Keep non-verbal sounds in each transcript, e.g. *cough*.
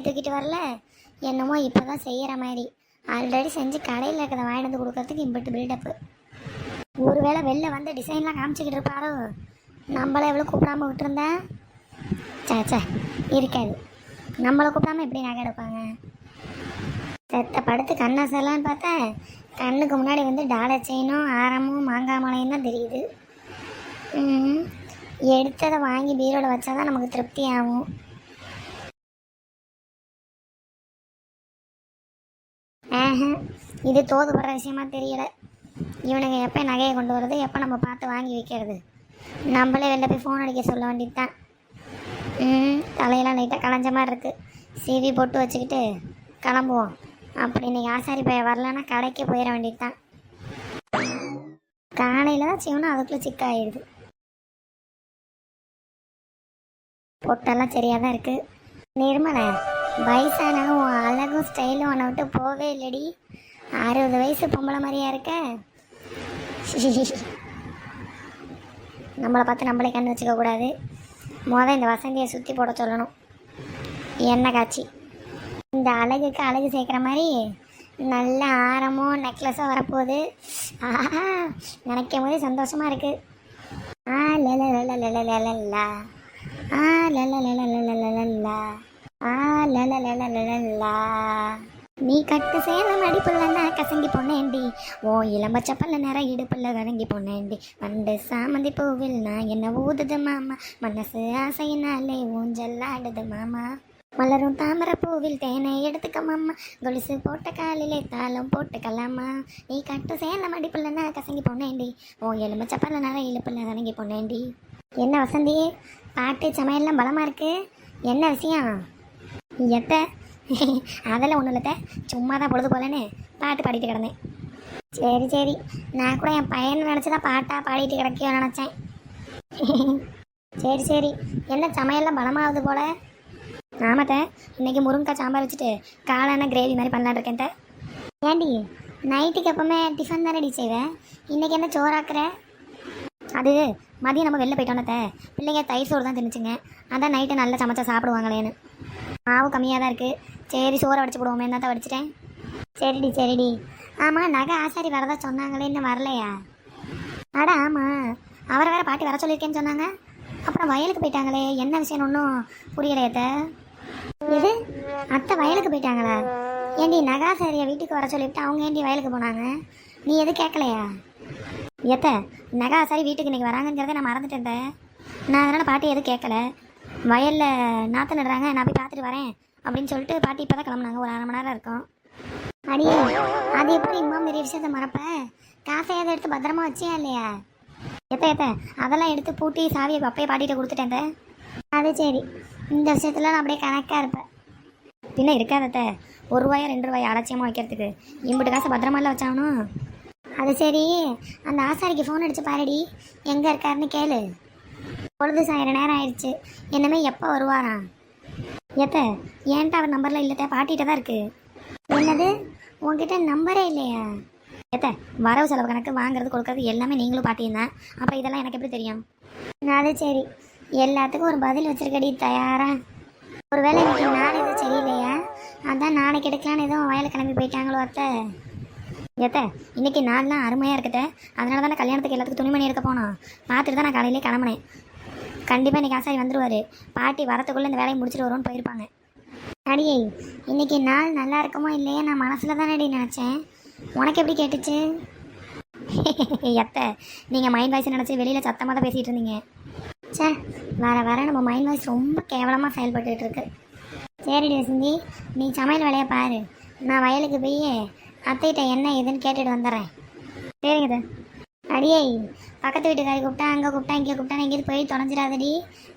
நகையை தூக்கிட்டு வரல? என்னமோ இப்போ தான் செய்கிற மாதிரி. ஆல்ரெடி செஞ்சு கடையில் இருக்கிறத வாங்கிட்டு வந்து கொடுக்கறதுக்கு இம்பிட்டு பில்டப்பு ஒருவேளை வெளில வந்து டிசைன்லாம் காமிச்சிக்கிட்டு இருப்பாரோ? நம்மளை எவ்வளோ கூப்பிடாம விட்டுருந்தா? சாச்சா இருக்காது. நம்மளை கூப்பிடாம எப்படி நகை எடுப்பாங்க? செத்த படுத்து கண்ணை செல்லான்னு பார்த்தா கண்ணுக்கு முன்னாடி வந்து டாலர் செயினும் ஆரமும் மாங்காய் மலையும் தான் தெரியுது. எடுத்ததை வாங்கி பீரோட வச்சா தான் நமக்கு திருப்தி ஆகும் இது தோதுபடுற விஷயமா தெரியல. இவனுங்க எப்போ நகையை கொண்டு வர்றது எப்போ நம்ம பார்த்து வாங்கி வைக்கிறது? நம்மளே வெளில போய் ஃபோன் அடிக்க சொல்ல வேண்டியது தான் ம் தலையெல்லாம் லைட்டாக களைஞ்ச மாதிரி இருக்குது சிவி போட்டு வச்சுக்கிட்டு கிளம்புவோம். அப்படி இன்னைக்கு ஆசாரி பையன் வரலன்னா கடைக்கு போயிட வேண்டியது தான் காலையில் தான் சிவனும் அதுக்குள்ளே சிக்காயிடுது பொட்டெல்லாம் சரியாக தான் இருக்குது நிர்மலை வயசான உன் அழகும் ஸ்டைலும் உன்னை விட்டு போவே இல்லடி அறுபது வயசு பொம்பளை மாதிரியா இருக்க நம்மளை பார்த்து நம்மளே கண்ணு வச்சுக்க கூடாது மொதல் இந்த வசந்தியை சுற்றி போட சொல்லணும் எண்ணெய் காட்சி இந்த அழகுக்கு அழகு சேர்க்குற மாதிரி நல்ல ஆரமும் நெக்லஸும் வரப்போகுது ஆஹா நினைக்கும் போதே சந்தோஷமாக இருக்குது ஆ லல லல லல லல லா. ஆ லல லல லல லல லா. லல லல லல லா. நீ கட்டு சேலம் அடிப்புள்ளனா கசங்கி போனேன்டி. ஓ இளம்பச்சப்பல்ல நேரம் இடுப்புல கலங்கி பொண்ணேண்டி வண்டு சாமந்தி பூவில் நான் என்ன ஊதுது மாமா? மனசு ஆசையினாலே ஊஞ்சல்லாடுது மாமா. மலரும் தாமரை பூவில் தேனை எடுத்துக்க மாமா. கொலுசு போட்ட காலிலே தாளம் போட்டுக்கலாமா? நீ கட்டு சேலம் அடிப்புள்ளனா கசங்கி போனேண்டி ஓ எலும்பச்சப்பல்ல நேரம் இழுப்புள்ள கலங்கி போனேன்டி. என்ன வசந்தி? பாட்டு சமையல்லாம் பலமா இருக்கு. என்ன விஷயம்? எத்த? அதெல்லாம் ஒன்றும் இல்லத்த. சும்மா தான் பொழுது போலன்னு பாட்டு பாடிட்டு கிடந்தேன். சரி சரி. நான் கூட என் பையன் நினச்சி தான் பாட்டாக பாடிட்டு கிடக்கியோ நினச்சேன். சரி சரி. என்ன சமையல்லாம் பலமாகுது போல? ஆமாத்த. இன்னைக்கு முருங்கைக்காய் சாம்பார் வச்சுட்டு காளான கிரேவி மாதிரி பண்ணலான்னு இருக்கேன்ட்ட ஏண்டி? நைட்டுக்கு எப்பவுமே டிஃபன் தானே டி செய்வேன் இன்னைக்கு என்ன சோறாக்குற? அது மதியம் நம்ம வெளில போயிட்டோன்னத்த பிள்ளைங்க தயிர் சோறு தான் திணிச்சுங்க அதான் நைட்டு நல்லா சமைச்சா சாப்பிடுவாங்களேன்னு. மாவு கம்மியாக தான் இருக்குது சரி சோறை வடிச்சு போடுவோமே தான் வடிச்சிட்டேன். சரிடி சரிடி. ஆமாம் நகை ஆசாரி வரதா சொன்னாங்களே இன்னும் வரலையா? அட ஆமாம் அவரை வேற பாட்டி வர சொல்லியிருக்கேன்னு சொன்னாங்க. அப்புறம் வயலுக்கு போயிட்டாங்களே என்ன விஷயம் ஒன்றும் புரியலையத்த இது அத்தை வயலுக்கு போயிட்டாங்களா? ஏண்டி நகாசாரியை வீட்டுக்கு வர சொல்லிவிட்டு அவங்க ஏண்டி வயலுக்கு போனாங்க? நீ எதுவும் கேட்கலையா? எத்த நகாசாரி வீட்டுக்கு இன்னைக்கு வராங்கங்கிறத நான் மறந்துட்டேன் நான் அதனால் பாட்டி எதுவும் கேட்கல. வயலில் நாற்று நடுறாங்க நான் போய் பார்த்துட்டு வரேன் அப்படின்னு சொல்லிட்டு பாட்டி இப்போ தான் கிளம்புனாங்க. ஒரு அரை மணி நேரம் இருக்கும். அடியே அது எப்படி இம்மா பெரிய விஷயத்த மறப்ப? காசை எதை எடுத்து பத்திரமா வச்சியா இல்லையா? எத்த எத்த அதெல்லாம் எடுத்து பூட்டி சாவியை அப்பயே பாட்டிகிட்ட கொடுத்துட்டேன் அது சரி. இந்த விஷயத்துல நான் அப்படியே கணக்காக இருப்பேன். பின்ன இருக்காதத்த ஒரு ரூபாயா ரெண்டு ரூபாய் அலட்சியமாக வைக்கிறதுக்கு. இம்புட்டு காசை பத்திரமால வச்சாகணும்? அது சரி. அந்த ஆசாரிக்கு ஃபோன் அடிச்சு பாருடி. எங்கே இருக்காருன்னு கேளு. பொழுது சாயிரம் நேரம் ஆயிடுச்சு. என்னமே எப்போ வருவாரா எத்த ஏன்ட்ட அவர் நம்பர்லாம் இல்லத்த? பாட்டிகிட்ட தான் இருக்கு. என்னது? உங்ககிட்ட நம்பரே இல்லையா? எத்த வரவு செலவு கணக்கு வாங்குறது கொடுக்கறது எல்லாமே நீங்களும் பாட்டியும் தான். அப்போ இதெல்லாம் எனக்கு எப்படி தெரியும்? அது சரி. எல்லாத்துக்கும் ஒரு பதில் வச்சிருக்கடி தயாரா. ஒருவேளை இன்னைக்கு நாள் எதுவும் சரியில்லையா? அதான் நாளைக்கு எடுக்கலான்னு எதுவும் வயலுக்கு கிளம்பி போயிட்டாங்களோ அத்தை. எத்த இன்னைக்கு நாள்லாம் அருமையாக இருக்குத. அதனால தானே கல்யாணத்துக்கு எல்லாத்துக்கும் துணிமணி எடுக்க போனோம். பார்த்துட்டு தான் நான் காலையிலே கிளம்புனேன். கண்டிப்பாக இன்னைக்கு ஆசாரி வந்துடுவார் பாட்டி வரத்துக்குள்ளே இந்த வேலையை முடிச்சுட்டு வருவோன்னு போயிருப்பாங்க. அடியே இன்னைக்கு நாள் நல்லா இருக்குமோ இல்லையே நான் மனசில் தானே நினச்சேன். உனக்கு எப்படி கேட்டுச்சு? *laughs* எத்த நீங்கள் மைண்ட் வாய்ஸ் நினச்சி வெளியில் சத்தமாக தான் பேசிகிட்டு இருந்தீங்க. ச்சே வர வர நம்ம மைண்ட் வாய்ஸ் ரொம்ப கேவலமாக செயல்பட்டுட்டு இருக்கு. சரிடி வசந்தி நீ சமையல் வேலையை பாரு. நான் வயலுக்கு போய் அத்தைகிட்ட என்ன ஏதுன்னு கேட்டுட்டு வந்துடுறேன். சரிங்க அடியே பக்கத்து வீட்டுக்காரி கூப்பிட்டா அங்கே கூப்பிட்டா இங்கே கூப்பிட்டா எங்கேயும் போய் தொலைஞ்சிடாதடி.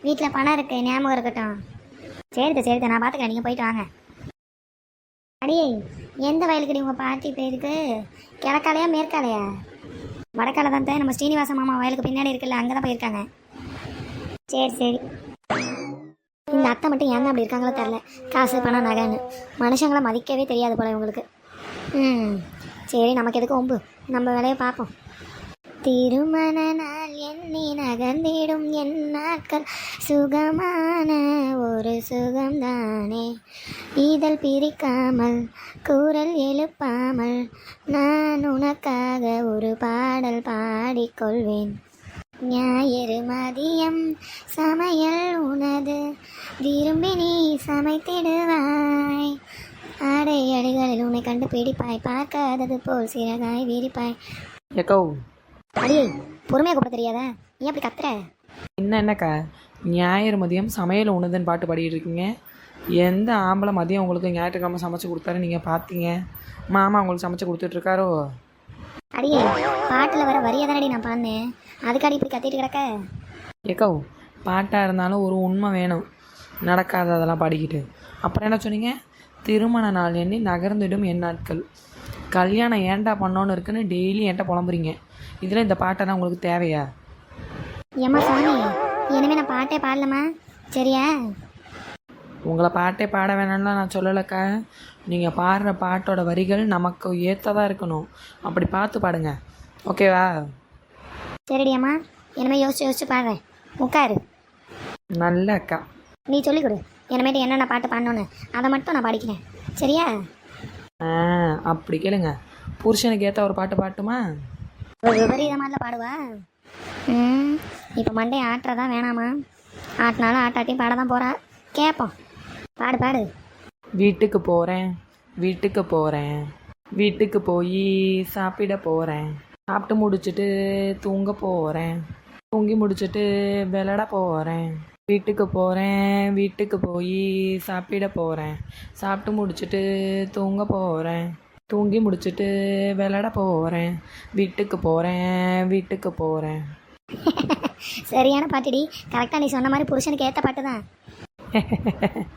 வீட்டில் பணம் இருக்கு ஞாபகம் இருக்கட்டும். சரிதா சரிதா நான் பார்த்துக்கிறேன் நீங்கள் போயிட்டு வாங்க. அடியே எந்த வயலுக்கடி உங்கள் பாட்டி போயிருக்கு கிழக்காலையா மேற்காலையா? வடக்கால தான் தான் நம்ம ஸ்ரீனிவாச மாமா வயலுக்கு பின்னாடி இருக்குல்ல அங்கே தான் போயிருக்காங்க. சரி சரி. இந்த அத்தை மட்டும் ஏன் அப்படி இருக்காங்களோ தெரில காசு பணம் நகைன்னு. மனுஷங்களை மதிக்கவே தெரியாது போல இவங்களுக்கு. ம் சரி நமக்கு எதுக்கு ஒம்பு? நம்ம வேலையை பார்ப்போம். திருமண நாள் எண்ணி நகர்ந்திடும் என் நாட்கள் சுகமான ஒரு சுகம்தானே. இதழ் பிரிக்காமல் கூறல் எழுப்பாமல் நான் உனக்காக ஒரு பாடல் பாடிக்கொள்வேன் ஞாயிறு மதியம் சமையல் உனது. விரும்பி நீ சமைத்திடுவாய். ஆடை அடிகளில் உன்னை கண்டு பிடிப்பாய். பார்க்காதது போல் சிறகாய் விரிப்பாய். அடியே பொறுமையாக கூப்பிட தெரியாதா? நீ அப்படி கத்துற? என்ன என்னக்கா? ஞாயிறு மதியம் சமையல் உணவுன்னு பாட்டு பாடிட்டு இருக்கீங்க. எந்த ஆம்பளை மதியம் உங்களுக்கு ஞாயிற்றுக்கிழமை சமைச்சு கொடுத்தாரு நீங்கள் பார்த்தீங்க மாமா உங்களுக்கு சமைச்சு கொடுத்துட்ருக்காரோ அடியே பாட்டில் வர வரியை தானடி நான் பாடினேன். அதுக்காடி இப்படி கத்திட்டு கிடக்க? ஏக்கோ பாட்டாக இருந்தாலும் ஒரு உண்மை வேணும். நடக்காததெல்லாம் பாடிக்கிட்டு. அப்புறம் என்ன சொன்னீங்க? திருமண நாள் எண்ணி நகர்ந்துடும் என் நாட்கள். கல்யாணம் ஏன்டா பண்ணோன்னு இருக்குன்னு டெய்லி என்கிட்ட புலம்புறீங்க. இதில் இந்த பாட்டெல்லாம் உங்களுக்கு தேவையா? ஏம்மா சாமி இனிமே நான் பாட்டே பாடலம்மா. சரியா? உங்களை பாட்டே பாட வேணாம்லாம் நான் சொல்லலைக்கா. நீங்கள் பாடுற பாட்டோட வரிகள் நமக்கு ஏற்றதாக இருக்கணும். அப்படி பார்த்து பாடுங்க. ஓகேவா? சரிடி அம்மா இனிமே யோசிச்சு யோசிச்சு பாடுறேன். உட்காரு. நல்ல அக்கா. நீ சொல்லிக் கொடு. இனிமேட்டு என்னென்ன பாட்டு பாடணும்னு. அதை மட்டும் நான் பாடிக்கிறேன். சரியா? ஆ அப்படி கேளுங்க. புருஷனுக்கு ஏற்ற ஒரு பாட்டு பாட்டுமா? ஒரு விபரீதமாதிரில பாடுவா? ம். இப்போ மண்டே ஆட்டுறதா வேணாமா? ஆட்டினாலும் ஆட்டாட்டியும் பாட தான் போகிறா கேட்போம் பாடு பாடு. வீட்டுக்கு போகிறேன் வீட்டுக்கு போகிறேன் வீட்டுக்கு போய் சாப்பிட போகிறேன் சாப்பிட்டு முடிச்சிட்டு தூங்க போகிறேன் தூங்கி முடிச்சிட்டு விளையாட போகிறேன் வீட்டுக்கு போகிறேன் வீட்டுக்கு போய் சாப்பிட போகிறேன் சாப்பிட்டு முடிச்சிட்டு தூங்க போகிறேன் தூங்கி முடிச்சிட்டு விளையாட போகிறேன் வீட்டுக்கு போகிறேன் வீட்டுக்கு போகிறேன் சரியான பாட்டுடி. கரெக்டாக நீ சொன்ன மாதிரி புருஷனுக்கு ஏற்ற பாட்டு தான். *laughs*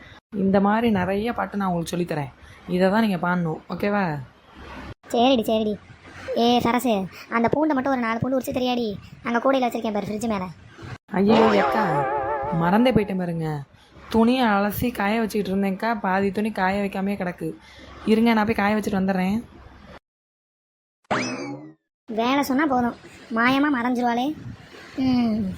இந்த மாதிரி நிறைய பாட்டு நான் உங்களுக்கு சொல்லித்தரேன் இதை தான் நீங்கள் பாடணும். ஓகேவா? சரிடி சரிடி. ஏ சரசு அந்த பூண்டை மட்டும் ஒரு நாலு பூண்டு உரிச்சு தெரியாடி. அங்கே கூடையில் வச்சிருக்கேன் பாரு ஃப்ரிட்ஜ் மேலே. ஐயோ அக்கா மறந்தே போயிட்டேன் பாருங்க. துணியை அலசி காய வச்சுக்கிட்டு இருந்தேன்க்கா. பாதி துணி காய வைக்காமே கிடக்கு. இருங்க நான் போய் காய வச்சுட்டு வந்துடுறேன். வேலை சொன்னால் போதும். மாயமாக மறைஞ்சிருவாளே. ம்.